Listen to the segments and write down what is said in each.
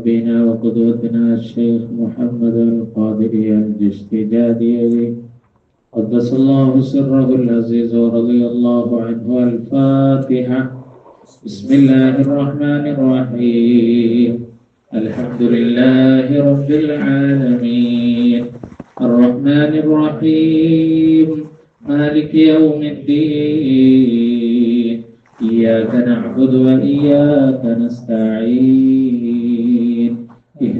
مربينا وقدوتنا الشيخ محمد القادري الجستجادي قدس الله سره العزيز ورضي الله عنه الفاتحة. بسم الله الرحمن الرحيم. الحمد لله رب العالمين. الرحمن الرحيم. مالك يوم الدين. إياك نعبد وإياك نستعين.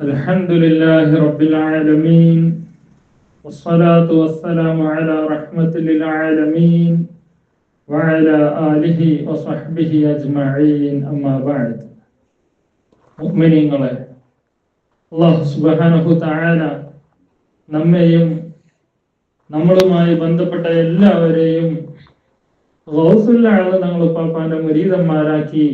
الحمد لله رب العالمين والصلاة والسلام على رحمة للعالمين وعلى آله وصحبه أجمعين أما بعد മുഅ്മിനീങ്ങളെ അള്ളാഹു സുബ്ഹാനഹു തആല നമ്മെയും നമ്മളുമായി ബന്ധപ്പെട്ട എല്ലാവരെയും ഗൗസുല്ലാഹ് തങ്ങൾ പാപ്പാന്റെ മുരീതന്മാരാക്കി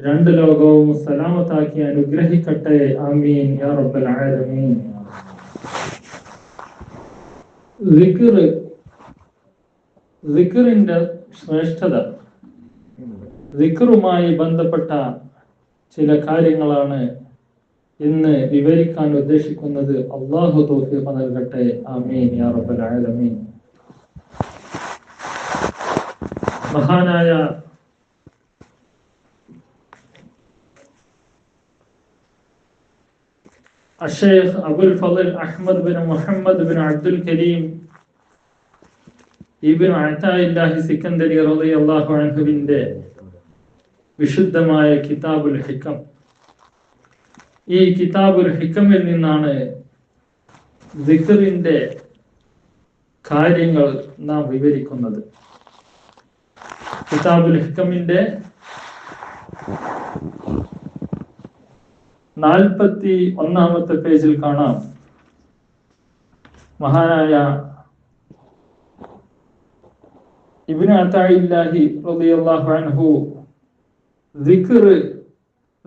രണ്ട് ലോകവും സലാമത്താക്കി അനുഗ്രഹിക്കട്ടെ. ആമീൻ. യാ റബ്ബൽ ആലമീൻ. സിക്ർ സിക്റിന്റെ ശ്രേഷ്ഠത. സിക്റുമായി ബന്ധപ്പെട്ട ചില കാര്യങ്ങളാണ് ഇന്ന് വിവരിക്കാൻ ഉദ്ദേശിക്കുന്നത്. അള്ളാഹു തൗഫീഖ് നൽകട്ടെ. ആമീൻ. യാ മഹാനായ അഷേഖ് بن عبد Ahmad bin Muhammad bin Abdul Karim ibn عنه Sikandari റളിയല്ലാഹു അൻഹുവിന്റെ വിശുദ്ധമായ കിതാബുൽ ഹിക്കം. ഈ കിതാബുൽ ഹിക്കമിൽ നിന്നാണ് ദിക്റിന്റെ കാര്യങ്ങൾ നാം വിവരിക്കുന്നത്. കിതാബുൽ ഹിക്കമിന്റെ നാൽപ്പത്തി ഒന്നാമത്തെ പേജിൽ കാണാം. മഹാനായ ഇബ്നു അത്തായില്ലാഹി ദിക്ർ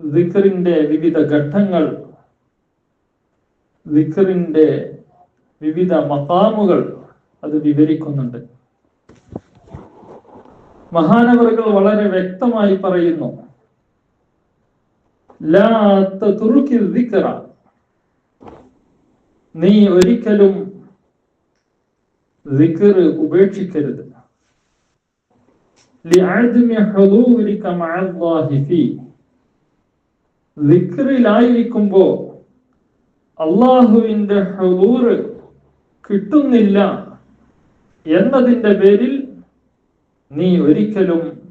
ദിക്റിന്റെ വിവിധ ഘട്ടങ്ങൾ ദിക്റിന്റെ വിവിധ മക്കാമുകൾ അത് വിവരിക്കുന്നുണ്ട്. മഹാനവറുകൾ വളരെ വ്യക്തമായി പറയുന്നു നീ ഒരിക്കലും ഉപേക്ഷിക്കരുത്. ിലായിരിക്കുമ്പോ അള്ളാഹുവിന്റെ ഹലൂറ് കിട്ടുന്നില്ല എന്നതിന്റെ പേരിൽ നീ ഒരിക്കലും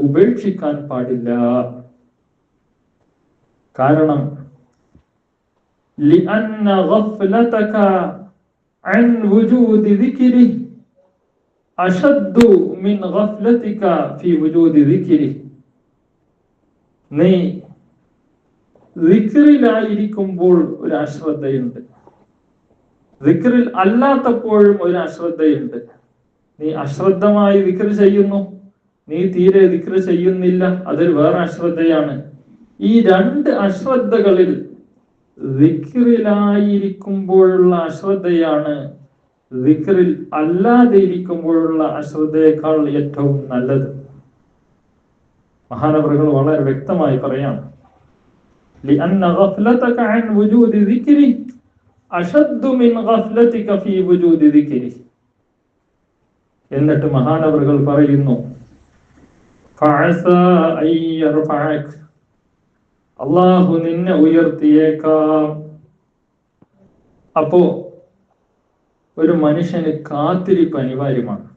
ഉപേക്ഷിക്കാൻ പാടില്ല. കാരണം لأن غفلتك عن وجود ذكره أشد من غفلتك في وجود ذكره നീ ദിക്റിലായിരിക്കുമ്പോൾ ഒരു അശ്രദ്ധയുണ്ട് ദിക്റിൽ അല്ലാത്തപ്പോഴും ഒരു അശ്രദ്ധയുണ്ട് നീ അശ്രദ്ധമായി ദിക്ർ ചെയ്യുന്നു നീ തീരെ ദിക്ർ ചെയ്യുന്നില്ല അതൊരു വേറെ അശ്രദ്ധയാണ് ഈ രണ്ട് അശ്രദ്ധകളിൽ ായിരിക്കുമ്പോഴുള്ള അശ്രദ്ധയാണ് വിക്രിൽ അല്ലാതെ ഇരിക്കുമ്പോഴുള്ള അശ്രദ്ധയേക്കാൾ ഏറ്റവും നല്ലത്. മഹാനവറുകൾ വളരെ വ്യക്തമായി പറയാം എന്നിട്ട് മഹാനവറുകൾ പറയുന്നു അള്ളാഹു നിന്നെ ഉയർത്തിയേക്കാം. അപ്പോ ഒരു മനുഷ്യന് കാത്തിരിപ്പ് അനിവാര്യമാണ്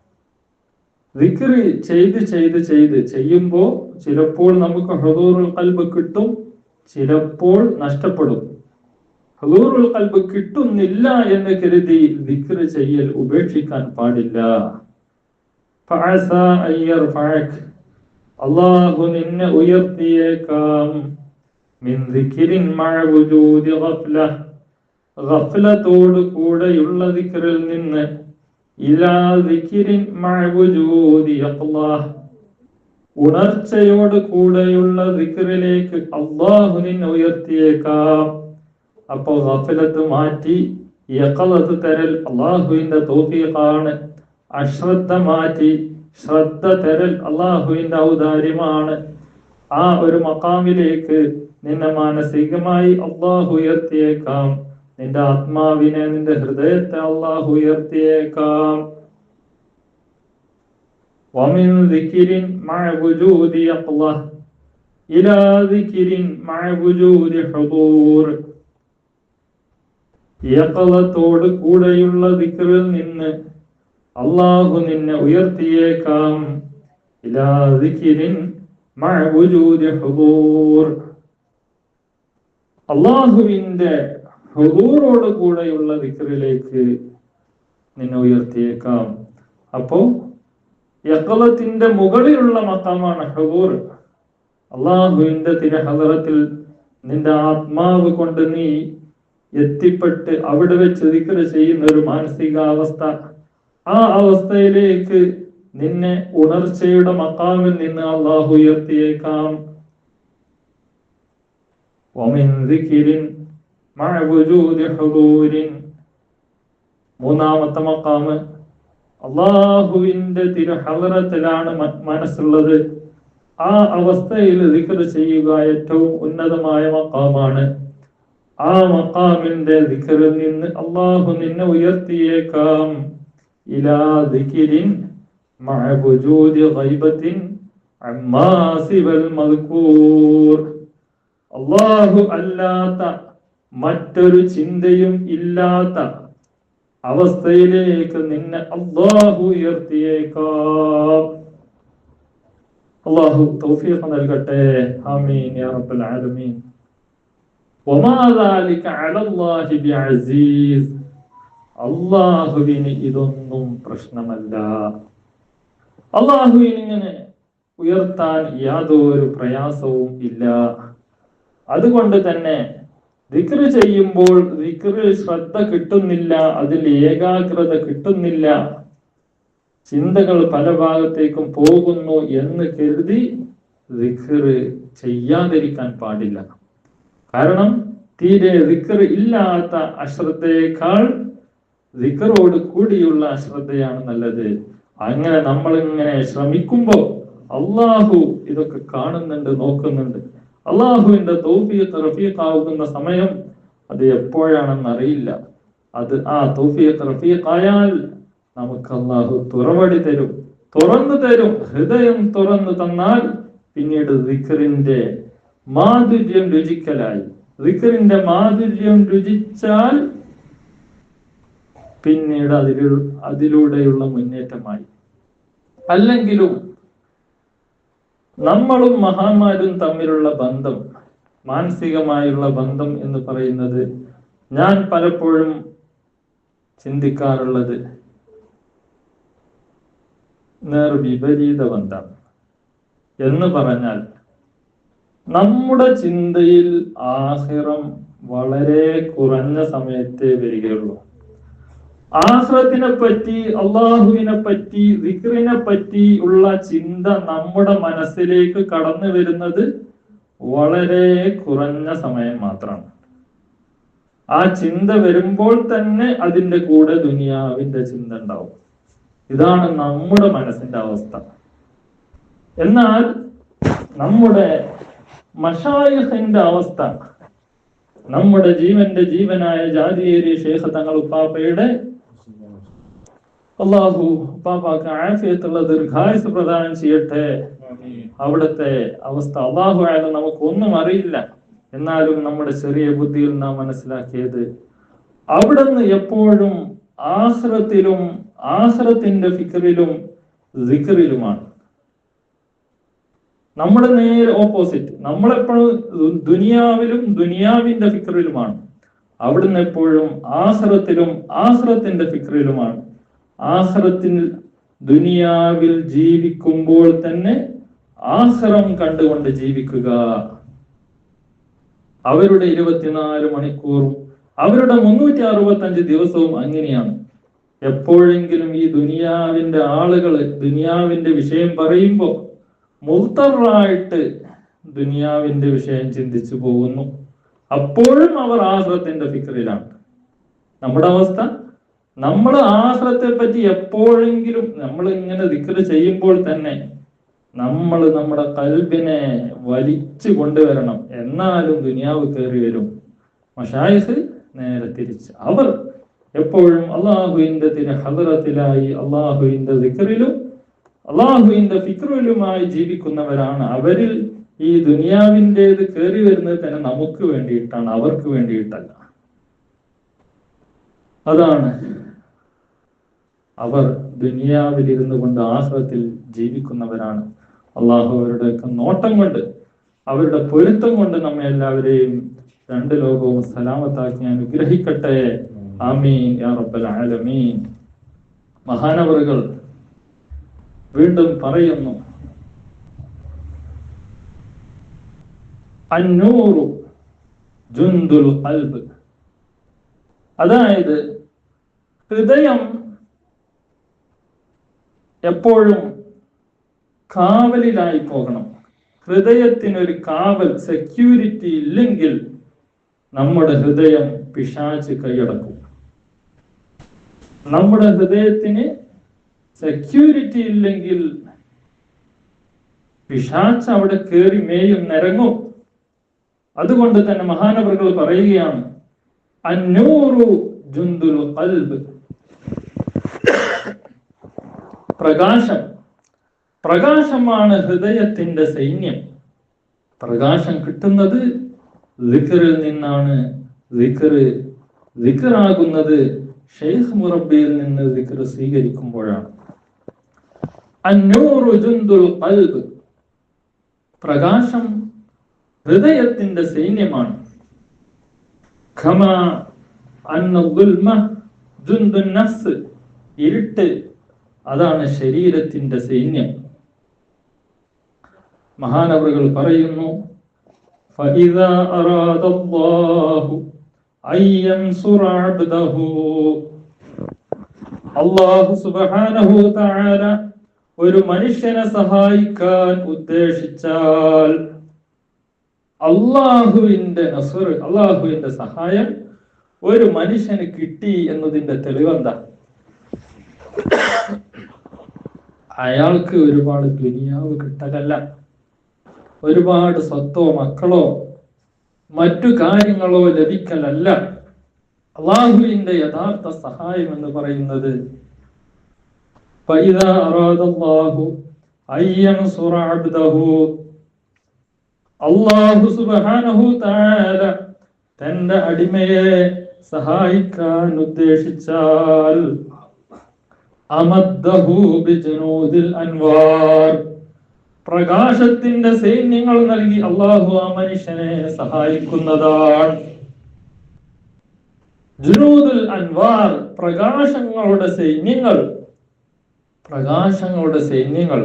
വിക്രി ചെയ്ത് ചെയ്ത് ചെയ്ത് ചെയ്യുമ്പോൾ ചിലപ്പോൾ നമുക്ക് ഹദൂറുൽ കൽബ് കിട്ടും ചിലപ്പോൾ നഷ്ടപ്പെടും. ഹദൂറുൽ കൽബ് കിട്ടുന്നില്ല എന്ന് കരുതി വിക്രി ചെയ്യൽ ഉപേക്ഷിക്കാൻ പാടില്ല. അള്ളാഹു നിന്നെ ഉയർത്തിയേക്കാം. മിൻ ذكر മഅ وجود غفلة غفلتോട് കൂടെയുള്ള ദിക്റിൽ നിന്ന് ഇലാ ദിക്രിൻ മഅ വജൂദി യഖ്ലാഹ് ഉണർച്ചയോട് കൂടെയുള്ള ദിക്റിലേക്ക് അള്ളാഹു നിന്നെ ഉയർത്തിയേക്കാം. അപ്പോ ഗഫലത്ത് മാറ്റി യഖലത്ത് തരൽ അള്ളാഹുവിന്റെ തൗഫീഖാണ്. അശ്രദ്ധ മാറ്റി ശ്രദ്ധ തരൽ അള്ളാഹുവിന്റെ ഔദാര്യമാണ്. ആ ഒരു മക്കാമിലേക്ക് നിന്നെ മാനസികമായി അള്ളാഹു ഉയർത്തിയേക്കാം നിന്റെ ആത്മാവിനെ നിന്റെ ഹൃദയത്തെ അള്ളാഹു ഉയർത്തിയേക്കാം ومن ذكر مع وجود يقظة إلى ذكر مع وجود حضور യക്കളത്തോട് കൂടെയുള്ള ദിക്റിൽ നിന്ന് അള്ളാഹു നിന്നെ ഉയർത്തിയേക്കാം ഇലാ ദിക്രിൻ മഅ വുജൂദി ഹുദൂർ അള്ളാഹുവിന്റെ ഹുദൂറോട് കൂടെയുള്ള വിക്രിലേക്ക് നിന്നെ ഉയർത്തിയേക്കാം. അപ്പോ യക്കളത്തിന്റെ മുകളിലുള്ള മത്തമാണ് ഹബൂർ അള്ളാഹുവിന്റെ തിരഹദറത്തിൽ നിന്റെ ആത്മാവ് കൊണ്ട് നീ എത്തിപ്പെട്ട് അവിടെ വെച്ച് ദിക്ര ചെയ്യുന്ന ഒരു മാനസികാവസ്ഥ. ആ അവസ്ഥയിലേക്ക് നിന്നെ ഉണർച്ചയുടെ മക്കാമിൽ നിന്ന് അള്ളാഹു ഉയർത്തിയേക്കാം. ومن ذكر مع وجود حضور മൂന്നാമത്തെ മക്കാമ് അള്ളാഹുവിന്റെ തിരുഹലറത്തിലാണ് മനസ്സുള്ളത് ആ അവസ്ഥയിൽ ദിക്ർ ചെയ്യുക ഏറ്റവും ഉന്നതമായ മക്കാമാണ് ആ മക്കാമിന്റെ ദിക്റിൽ നിന്ന് അള്ളാഹു നിന്നെ ഉയർത്തിയേക്കാം ഇലാ ദിക്രിൻ മഅ വുജൂദി ഗൈബത്തിൻ അമ്മാ സിവൽ മദ്കൂർ അള്ളാഹു അല്ലാത്ത മറ്റൊരു ചിന്തയും ഇല്ലാത്ത അവസ്ഥയിലേക്ക് നിന്നെ അള്ളാഹു ഉയർത്തിയേക്കാം. അള്ളാഹു തൗഫീഖ് നൽകട്ടെ. ആമീൻ യാ റബ്ബൽ ആലമീൻ. വമാ ദാലിക അലല്ലാഹി ബിഅസീസ്. അള്ളാഹുവിന് ഇതൊന്നും പ്രശ്നമല്ല. അള്ളാഹുവിനിങ്ങനെ ഉയർത്താൻ യാതൊരു പ്രയാസവും ഇല്ല. അതുകൊണ്ട് തന്നെ ദിക്റ് ചെയ്യുമ്പോൾ ദിക്റിൽ ശ്രദ്ധ കിട്ടുന്നില്ല അതിൽ ഏകാഗ്രത കിട്ടുന്നില്ല. ചിന്തകൾ പല ഭാഗത്തേക്കും പോകുന്നു എന്ന് കരുതി ദിക്റ് ചെയ്യാതിരിക്കാൻ പാടില്ല. കാരണം തീരെ ദിക്റ് ഇല്ലാത്ത അശ്രദ്ധയേക്കാൾ ദിക്റോട് കൂടിയുള്ള അശ്രദ്ധയാണ് നല്ലത്. അങ്ങനെ നമ്മൾ ഇങ്ങനെ ശ്രമിക്കുമ്പോ അള്ളാഹു ഇതൊക്കെ കാണുന്നുണ്ട് നോക്കുന്നുണ്ട്. അള്ളാഹുവിന്റെ തൗഫീഖ് റഫീഖാവുന്ന സമയം അത് എപ്പോഴാണെന്ന് അറിയില്ല. അത് ആ തൗഫീഖ് റഫീഖായാൽ നമുക്ക് അള്ളാഹു തുറവടി തരും. തുറന്നു തരും. ഹൃദയം തുറന്നു തന്നാൽ പിന്നീട് ദിഖറിന്റെ മാധുര്യം രുചിക്കലായി. ദിഖറിന്റെ മാധുര്യം രുചിച്ചാൽ പിന്നീട് അതിലൂ അതിലൂടെയുള്ള മുന്നേറ്റമായി. അല്ലെങ്കിലും നമ്മളും മഹാന്മാരും തമ്മിലുള്ള ബന്ധം മാനസികമായുള്ള ബന്ധം എന്ന് പറയുന്നത് ഞാൻ പലപ്പോഴും ചിന്തിക്കാറുള്ളത് നേർവിപരീത ബന്ധം. എന്ന് പറഞ്ഞാൽ നമ്മുടെ ചിന്തയിൽ ആഹിറം വളരെ കുറഞ്ഞ സമയത്തെ വരികയുള്ളൂ. ആഹ്റത്തിനെ പറ്റി അള്ളാഹുവിനെ പറ്റി വിക്രിനെ പറ്റി ഉള്ള ചിന്ത നമ്മുടെ മനസ്സിലേക്ക് കടന്നു വരുന്നത് വളരെ കുറഞ്ഞ സമയം മാത്രമാണ്. ആ ചിന്ത വരുമ്പോൾ തന്നെ അതിന്റെ കൂടെ ദുനിയാവിന്റെ ചിന്ത ഉണ്ടാവും. ഇതാണ് നമ്മുടെ മനസ്സിന്റെ അവസ്ഥ. എന്നാൽ നമ്മുടെ മഷായഹിന്റെ അവസ്ഥ നമ്മുടെ ജീവന്റെ ജീവനായ ജാതിയേരി ശേഷ തങ്ങൾ ഉപ്പാപ്പയുടെ അള്ളാഹു ഉപ്പാപ്പാക്ക് ആഫിയത്തുള്ള ദീർഘായുസ് പ്രദാനം ചെയ്യട്ടെ. അവിടുത്തെ അവസ്ഥ അള്ളാഹു ആയാലും നമുക്കൊന്നും അറിയില്ല. എന്നാലും നമ്മുടെ ചെറിയ ബുദ്ധിയിൽ നാം മനസ്സിലാക്കിയത് അവിടുന്ന് എപ്പോഴും ആശ്രത്തിലും ആശ്രത്തിന്റെ ഫിക്കറിലും സിക്കറിലുമാണ് നമ്മുടെ നേരെ ഓപ്പോസിറ്റ്. നമ്മളെപ്പോഴും ദുനിയാവിലും ദുനിയാവിന്റെ ഫിക്കറിലുമാണ് അവിടുന്ന് എപ്പോഴും ആശ്രത്തിലും ആശ്രത്തിന്റെ ഫിക്കറിലുമാണ് ആശ്രത്തിൽ ദുനിയാവിൽ ജീവിക്കുമ്പോൾ തന്നെ ആഹ്റം കണ്ടുകൊണ്ട് ജീവിക്കുക. അവരുടെ ഇരുപത്തിനാല് മണിക്കൂറും അവരുടെ മുന്നൂറ്റി അറുപത്തഞ്ച് ദിവസവും അങ്ങനെയാണ്. എപ്പോഴെങ്കിലും ഈ ദുനിയാവിന്റെ ആളുകൾ ദുനിയാവിന്റെ വിഷയം പറയുമ്പോൾ മുൾത്തറായിട്ട് ദുനിയാവിന്റെ വിഷയം ചിന്തിച്ചു പോകുന്നു. അപ്പോഴും അവർ ആശ്രത്തിന്റെ ഫിക്രിലാണ്. നമ്മുടെ അവസ്ഥ നമ്മൾ ആഹ്ലത്തെ പറ്റി എപ്പോഴെങ്കിലും നമ്മൾ ഇങ്ങനെ ദിക്കറ് ചെയ്യുമ്പോൾ തന്നെ നമ്മൾ നമ്മുടെ കൽബിനെ വലിച്ചു കൊണ്ടുവരണം. എന്നാലും ദുനിയാവ് കയറി വരും. മഷായിസ് നേരെ തിരിച്ച്. അവർ എപ്പോഴും അള്ളാഹുവിന്റെ തിരു ഹദറത്തിലായി അള്ളാഹുവിന്റെ ദിക്കറിലും അള്ളാഹുവിന്റെ ഫിക്റിലുമായി ജീവിക്കുന്നവരാണ്. അവരിൽ ഈ ദുനിയാവിന്റെത് കയറി വരുന്നത് തന്നെ നമുക്ക് വേണ്ടിയിട്ടാണ്. അവർക്ക് വേണ്ടിയിട്ടല്ല. അതാണ് അവർ ദുനിയാവിൽ ഇരുന്നു കൊണ്ട് ആശ്രത്തിൽ ജീവിക്കുന്നവരാണ്. അള്ളാഹു അവരുടെ നോട്ടം കൊണ്ട് അവരുടെ പൊരുത്തം കൊണ്ട് നമ്മെ എല്ലാവരെയും രണ്ട് ലോകവും സലാമത്താക്കി അനുഗ്രഹിക്കട്ടെ. ആമീൻ. യാ റബ്ബൽ ആലമീൻ. മഹാനവറുകൾ വീണ്ടും പറയുന്നു അഞ്ഞൂറു ജുന്തുൽ അൽബ്. അതായത് ഹൃദയം എപ്പോഴും കാവലിലായി പോകണം. ഹൃദയത്തിനൊരു കാവൽ സെക്യൂരിറ്റി ഇല്ലെങ്കിൽ നമ്മുടെ ഹൃദയം പിശാച്ച് കൈയടക്കും. നമ്മുടെ ഹൃദയത്തിന് സെക്യൂരിറ്റി ഇല്ലെങ്കിൽ പിശാച്ച് അവിടെ കയറി മേയും നിരങ്ങും. അതുകൊണ്ട് തന്നെ മഹാനവറുകൾ പറയുകയാണ് അന്നൂറു ജുന്ദുൽ ഖൽബ് പ്രകാശം. പ്രകാശമാണ് ഹൃദയത്തിന്റെ സൈന്യം. പ്രകാശം കിട്ടുന്നത് ദിക്കറിൽ നിന്നാണ്. ദിക്കറ് ദിക്കറാകുന്നത് ഷെയ്ഖ് മുറബിയിൽ നിന്ന് ദിക്കറ് സ്വീകരിക്കുമ്പോഴാണ്. അന്നൂറു ജുന്ദുൽ ഖൽബ്. പ്രകാശം ഹൃദയത്തിന്റെ സൈന്യമാണ്. ഖമ അന്ന ദുൽമ ജുന്ദുൻ നഫ്സ്. ഇരുട്ട് അതാണ് ശരീരത്തിന്റെ സൈന്യം. മഹാനവറുകൾ പറയുന്നു അള്ളാഹു ഒരു മനുഷ്യനെ സഹായിക്കാൻ ഉദ്ദേശിച്ചാൽ അള്ളാഹുവിന്റെ അള്ളാഹുവിന്റെ സഹായം ഒരു മനുഷ്യന് കിട്ടി എന്നതിന്റെ തെളിവെന്താ? അയാൾക്ക് ഒരുപാട് ദുനിയാവ് കിട്ടലല്ല. ഒരുപാട് സ്വത്തോ മക്കളോ മറ്റു കാര്യങ്ങളോ ലഭിക്കലല്ല. അള്ളാഹുവിന്റെ യഥാർത്ഥ സഹായം എന്ന് പറയുന്നത് തന്റെ അടിമയെ സഹായിക്കാൻ ഉദ്ദേശിച്ചാൽ അൻവാർ. പ്രകാശത്തിന്റെ സൈന്യങ്ങൾ നൽകി അള്ളാഹു ആ മനുഷ്യനെ സഹായിക്കുന്നതാണ്. ജുനൂദുൽ അൻവാർ പ്രകാശങ്ങളുടെ സൈന്യങ്ങൾ പ്രകാശങ്ങളുടെ സൈന്യങ്ങൾ.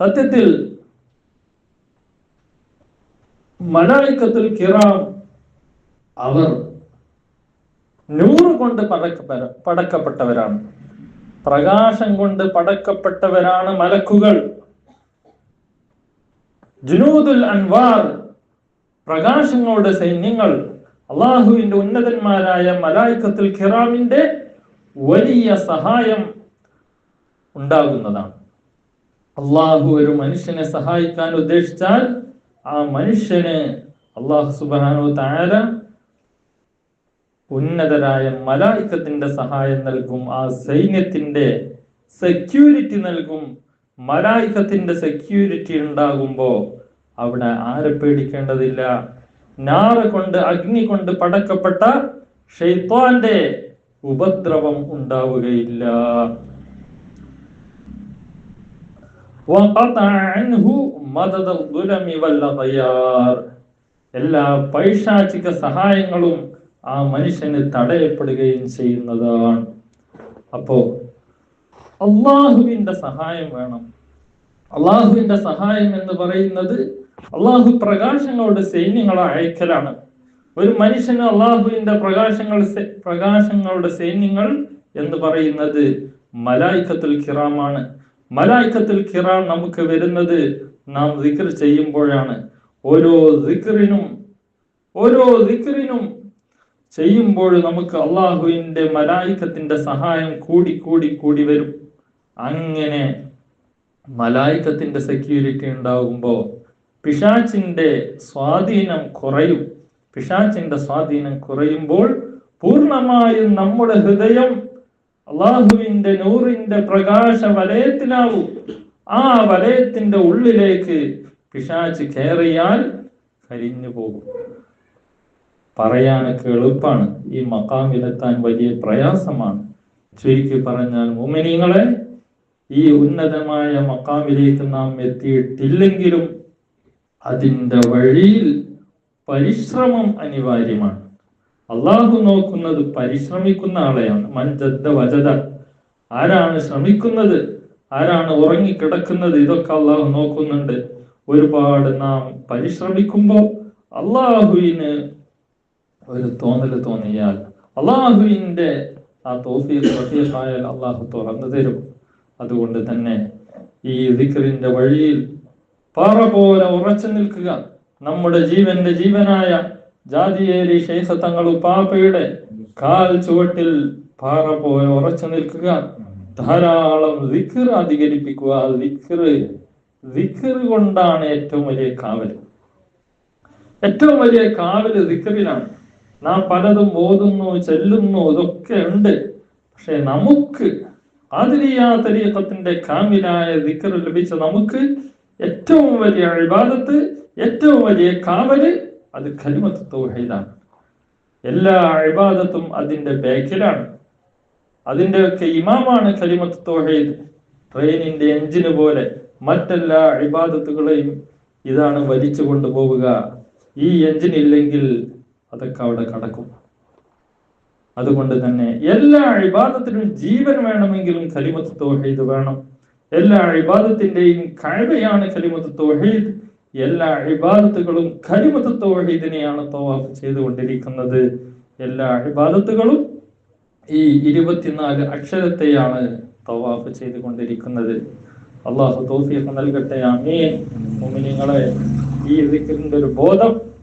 സത്യത്തിൽ മലായിക്കത്തിൽ കിറാം അവർ നൂറ് കൊണ്ട് പടക്ക പടക്കപ്പെട്ടവരാണ്. പ്രകാശം കൊണ്ട് പടക്കപ്പെട്ടവരാണ് മലക്കുകൾ. ജുനൂദുൽ അൻവാർ പ്രകാശങ്ങളുടെ സൈന്യങ്ങൾ അള്ളാഹുവിന്റെ ഉന്നതന്മാരായ മലായിക്കത്തിൽ ഖിറാമിന്റെ വലിയ സഹായം ഉണ്ടാകുന്നതാണ്. അള്ളാഹു ഒരു മനുഷ്യനെ സഹായിക്കാൻ ഉദ്ദേശിച്ചാൽ ആ മനുഷ്യന് അള്ളാഹു സുബാനോ താര ഉന്നതരായ മലായിക്കത്തിന്റെ സഹായം നൽകും ആ സൈന്യത്തിന്റെ സെക്യൂരിറ്റി നൽകും. മലായിക്കത്തിന്റെ സെക്യൂരിറ്റി ഉണ്ടാകുമ്പോൾ അവിടെ ആരെ പേടിക്കേണ്ടതില്ല. നാറ കൊണ്ട് അഗ്നി കൊണ്ട് പടക്കപ്പെട്ട ഷെയ്ത്വാന്റെ ഉപദ്രവം ഉണ്ടാവുകയില്ല. എല്ലാ പൈശാചിക സഹായങ്ങളും ആ മനുഷ്യന് തടയപ്പെടുകയും ചെയ്യുന്നതാണ്. അപ്പോ അള്ളാഹുവിന്റെ സഹായം വേണം. അള്ളാഹുവിന്റെ സഹായം എന്ന് പറയുന്നത് അള്ളാഹു പ്രകാശങ്ങളുടെ സൈന്യങ്ങളെ അയക്കലാണ്. ഒരു മനുഷ്യന് അള്ളാഹുവിന്റെ പ്രകാശങ്ങൾ പ്രകാശങ്ങളുടെ സൈന്യങ്ങൾ എന്ന് പറയുന്നത് മലായിക്കത്തുൽ കിറാമാണ്. മലായിക്കത്തുൽ കിറാം നമുക്ക് വരുന്നത് നാം ദിക്ർ ചെയ്യുമ്പോഴാണ്. ഓരോ ദിക്റിനും ഓരോ ദിക്റിനും ചെയ്യുമ്പോൾ നമുക്ക് അള്ളാഹുവിന്റെ മലായിക്കത്തിന്റെ സഹായം കൂടി കൂടി കൂടി വരും. അങ്ങനെ മലായിക്കത്തിന്റെ സെക്യൂരിറ്റി ഉണ്ടാകുമ്പോൾ പിശാച്ചിന്റെ സ്വാധീനം കുറയും. പിശാച്ചിന്റെ സ്വാധീനം കുറയുമ്പോൾ പൂർണമായും നമ്മുടെ ഹൃദയം അള്ളാഹുവിന്റെ നൂറിന്റെ പ്രകാശ വലയത്തിലാവും ആ വലയത്തിന്റെ ഉള്ളിലേക്ക് പിശാച്ച് കയറിയാൽ കരിഞ്ഞു പോകും പറയാനൊക്കെ എളുപ്പമാണ് ഈ മക്കാമിലെത്താൻ വലിയ പ്രയാസമാണ്. ചുരുക്കി പറഞ്ഞാൽ മുമിനിങ്ങളെ ഈ ഉന്നതമായ മക്കാമിലേക്ക് നാം എത്തിയിട്ടില്ലെങ്കിലും അതിന്റെ വഴിയിൽ പരിശ്രമം അനിവാര്യമാണ്. അള്ളാഹു നോക്കുന്നത് പരിശ്രമിക്കുന്ന ആളെയാണ്. മഞ്ചദ്ധ വജത ആരാണ് ശ്രമിക്കുന്നത്? ആരാണ് ഉറങ്ങിക്കിടക്കുന്നത്? ഇതൊക്കെ അള്ളാഹു നോക്കുന്നുണ്ട്. ഒരുപാട് നാം പരിശ്രമിക്കുമ്പോൾ അള്ളാഹുവിന് ഒരു തോന്നൽ തോന്നിയാൽ അള്ളാഹുവിന്റെ ആ തോഫീഖ് റഫീഖായാൽ അള്ളാഹു തുറന്നു തരും. അതുകൊണ്ട് തന്നെ ഈ ദിക്റിന്റെ വഴിയിൽ പാറ പോലെ ഉറച്ചു നിൽക്കുക. നമ്മുടെ ജീവന്റെ ജീവനായ ജാതിയേരി ശൈഖ തങ്ങൾ ഉപ്പാപ്പയുടെ കാൽ ചുവട്ടിൽ പാറ പോലെ ഉറച്ചു നിൽക്കുക. ധാരാളം ദിക്ർ അധികരിപ്പിക്കുക. ദിക്കർ കൊണ്ടാണ് ഏറ്റവും വലിയ കാവൽ. ഏറ്റവും വലിയ കാവൽ ദിക്റിലാണ്. നാം പലതും ഓതുന്നു ചെല്ലുന്നു ഇതൊക്കെ ഉണ്ട്. പക്ഷെ നമുക്ക് ആദിരിയ തരീഖത്തിന്റെ കാമിലായ ദിക്കർ ലഭിച്ച നമുക്ക് ഏറ്റവും വലിയ അഴിബാദത്ത് ഏറ്റവും വലിയ കാവൽ അത് കലിമത്ത് തൗഹീദാണ്. എല്ലാ അഴിബാദത്തും അതിന്റെ ബാക്കിലാണ്. അതിന്റെയൊക്കെ ഇമാമാണ് കലിമത്ത് തൗഹീദ്. ട്രെയിനിന്റെ എഞ്ചിന് പോലെ മറ്റെല്ലാ അഴിബാദത്തുകളെയും ഇതാണ് വലിച്ചു കൊണ്ടുപോവുക ഈ എഞ്ചിൻ ഇല്ലെങ്കിൽ അതൊക്കെ അവിടെ കടക്കും. അതുകൊണ്ട് തന്നെ എല്ലാ അഴിബാദത്തിനും ജീവൻ വേണമെങ്കിലും കലിമത്ത് തോഹീദ് വേണം. എല്ലാ അഴിബാദത്തിന്റെയും കഴിവയാണ് കലിമത്ത് തോഹീദ്. എല്ലാ അഴിബാദത്തുകളും കലിമത്ത് തോഹീദിനെയാണ് തവാഫ് ചെയ്തുകൊണ്ടിരിക്കുന്നത്. എല്ലാ അഴിബാദത്തുകളും ഈ ഇരുപത്തിനാല് അക്ഷരത്തെയാണ് തവാഫ് ചെയ്തുകൊണ്ടിരിക്കുന്നത്. അള്ളാഹു തോഫിയൊക്കെ നൽകട്ടെ ആമീൻ. മുഅ്മിനീങ്ങളെ ഈ ഒരു ബോധം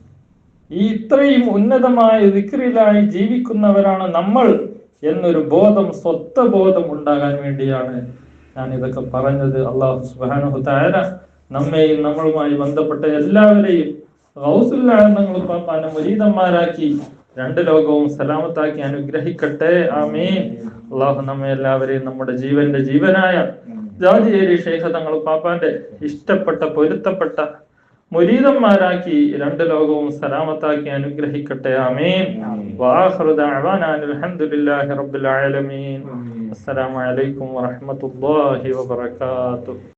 ഈ ഇത്രയും ഉന്നതമായ ദിക്റിലായി ജീവിക്കുന്നവരാണ് നമ്മൾ എന്നൊരു ബോധം സ്വത്വ ബോധം ഉണ്ടാകാൻ വേണ്ടിയാണ് ഞാൻ ഇതൊക്കെ പറഞ്ഞത്. അള്ളാഹു സുബ്ഹാനഹു തആല നമ്മെയും നമ്മളുമായി ബന്ധപ്പെട്ട എല്ലാവരെയും ഗൗസുല്ലാഹങ്ങളും പാപ്പാനെ മുരീതന്മാരാക്കി രണ്ട് ലോകവും സലാമത്താക്കി അനുഗ്രഹിക്കട്ടെ. ആമീൻ. അള്ളാഹു നമ്മെ എല്ലാവരെയും നമ്മുടെ ജീവന്റെ ജീവനായ ജാതിയേരി ഷെയ്ഖ തങ്ങൾ പാപ്പാന്റെ ഇഷ്ടപ്പെട്ട പൊരുത്തപ്പെട്ട മുരീതന്മാരാക്കി രണ്ട് ലോകവും സലാമത്താക്കി അനുഗ്രഹിക്കട്ടെ. ആമീൻ. വാഹൃദ അൽഹംദുലില്ലാഹി റബ്ബിൽ ആലമീൻ. അസ്സലാമു അലൈക്കും വറഹ്മത്തുള്ളാഹി വബറകാതുഹു.